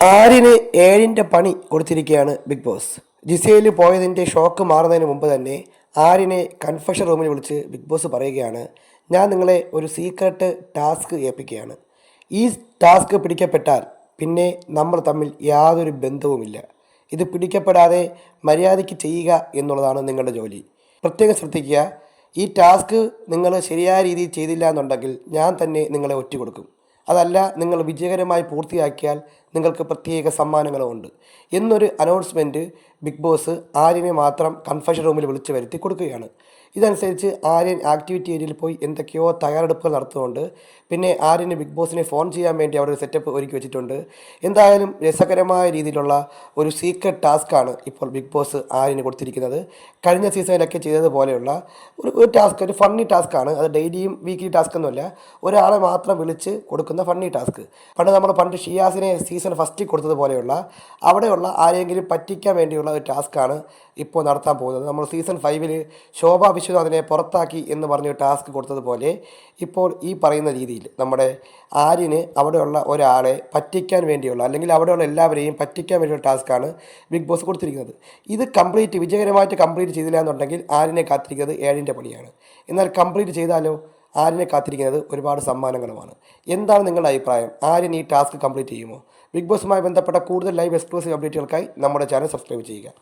ആര്യന് ഏഴിന്റെ പണി കൊടുത്തിരിക്കുകയാണ് ബിഗ് ബോസ്? ജിസയിൽ പോയതിന്റെ ഷോക്ക് മാറുന്നതിന് മുമ്പ് തന്നെ ആര്യനെ കൺഫഷൻ റൂമിൽ വിളിച്ച് ബിഗ് ബോസ് പറയുകയാണ് ഞാൻ നിങ്ങളെ ഒരു സീക്രട്ട് ടാസ്ക് ഏൽപ്പിക്കുകയാണ്. ഈ ടാസ്ക് പിടിക്കപ്പെട്ടാൽ പിന്നെ നമ്മൾ തമ്മിൽ യാതൊരു ബന്ധവുമില്ല. ഇത് പിടിക്കപ്പെടാതെ മര്യാദയ്ക്ക് ചെയ്യുക എന്നുള്ളതാണ് നിങ്ങളുടെ ജോലി. പ്രത്യേകം ശ്രദ്ധിക്കുക ഈ ടാസ്ക് നിങ്ങൾ ശരിയായ രീതിയിൽ ചെയ്തില്ല എന്നുണ്ടെങ്കിൽ ഞാൻ തന്നെ നിങ്ങളെ ഒറ്റ കൊടുക്കും. അതല്ല നിങ്ങൾ വിജയകരമായി പൂർത്തിയാക്കിയാൽ നിങ്ങൾക്ക് പ്രത്യേക സമ്മാനങ്ങളുമുണ്ട്. എന്നൊരു അനൗൺസ്മെന്റ് ബിഗ് ബോസ് ആര്യനെ മാത്രം കൺഫഷൻ റൂമിൽ വിളിച്ചു വരുത്തി കൊടുക്കുകയാണ്. ഇതനുസരിച്ച് ആര്യൻ ആക്ടിവിറ്റി ഏരിയയിൽ പോയി എന്തൊക്കെയോ തയ്യാറെടുപ്പുകൾ നടത്തുന്നുണ്ട്. പിന്നെ ആര്യന് ബിഗ് ബോസിനെ ഫോൺ ചെയ്യാൻ വേണ്ടി അവിടെ ഒരു സെറ്റപ്പ് ഒരുക്കി വെച്ചിട്ടുണ്ട്. എന്തായാലും രസകരമായ രീതിയിലുള്ള ഒരു സീക്രട്ട് ടാസ്ക്കാണ് ഇപ്പോൾ ബിഗ് ബോസ് ആര്യന് കൊടുത്തിരിക്കുന്നത്. കഴിഞ്ഞ സീസണിലൊക്കെ ചെയ്തതുപോലെയുള്ള ഒരു ഒരു ടാസ്ക് ഒരു ഫണ്ണി ടാസ്ക്കാണ് അത് ഡെയിലിയും വീക്ക്ലി ടാസ്ക് ഒന്നുമല്ല. ഒരാളെ മാത്രം വിളിച്ച് കൊടുക്കുന്ന ഫണ്ണി ടാസ്ക് പണ്ട് നമ്മൾ പണ്ട് ഷിയാസിനെ സീസൺ ഫസ്റ്റിൽ കൊടുത്തതുപോലെയുള്ള അവിടെയുള്ള ആരെങ്കിലും പറ്റിക്കാൻ വേണ്ടിയുള്ള ഒരു ടാസ്ക്കാണ് ഇപ്പോൾ നടത്താൻ പോകുന്നത്. നമ്മൾ സീസൺ ഫൈവിൽ ശോഭ വിശ്വനാഥിനെ പുറത്താക്കി എന്ന് പറഞ്ഞ് ടാസ്ക് കൊടുത്തതുപോലെ ഇപ്പോൾ ഈ പറയുന്ന രീതിയിൽ നമ്മുടെ ആര്യന് അവിടെയുള്ള ഒരാളെ പറ്റിക്കാൻ വേണ്ടിയുള്ള അല്ലെങ്കിൽ അവിടെയുള്ള എല്ലാവരെയും പറ്റിക്കാൻ വേണ്ടിയുള്ള ടാസ്ക്കാണ് ബിഗ് ബോസ് കൊടുത്തിരിക്കുന്നത്. ഇത് കംപ്ലീറ്റ് വിജയകരമായിട്ട് കംപ്ലീറ്റ് ചെയ്തില്ല എന്നുണ്ടെങ്കിൽ ആര്യനെ കാത്തിരിക്കുന്നത് ഏഴിന്റെ പണിയാണ്. എന്നാൽ കംപ്ലീറ്റ് ചെയ്താലോ? ആര്യനെ കാത്തിരിക്കുന്നത് ഒരുപാട് സമ്മാനങ്ങളുമാണ്. എന്താണ് നിങ്ങളുടെ അഭിപ്രായം? ആര്യൻ ഈ ടാസ്ക് കംപ്ലീറ്റ് ചെയ്യുമോ? ബിഗ് ബോസുമായി ബന്ധപ്പെട്ട കൂടുതൽ ലൈവ് എക്സ്ക്ലൂസീവ് അപ്ഡേറ്റുകൾക്കായി നമ്മുടെ ചാനൽ സബ്സ്ക്രൈബ് ചെയ്യുക.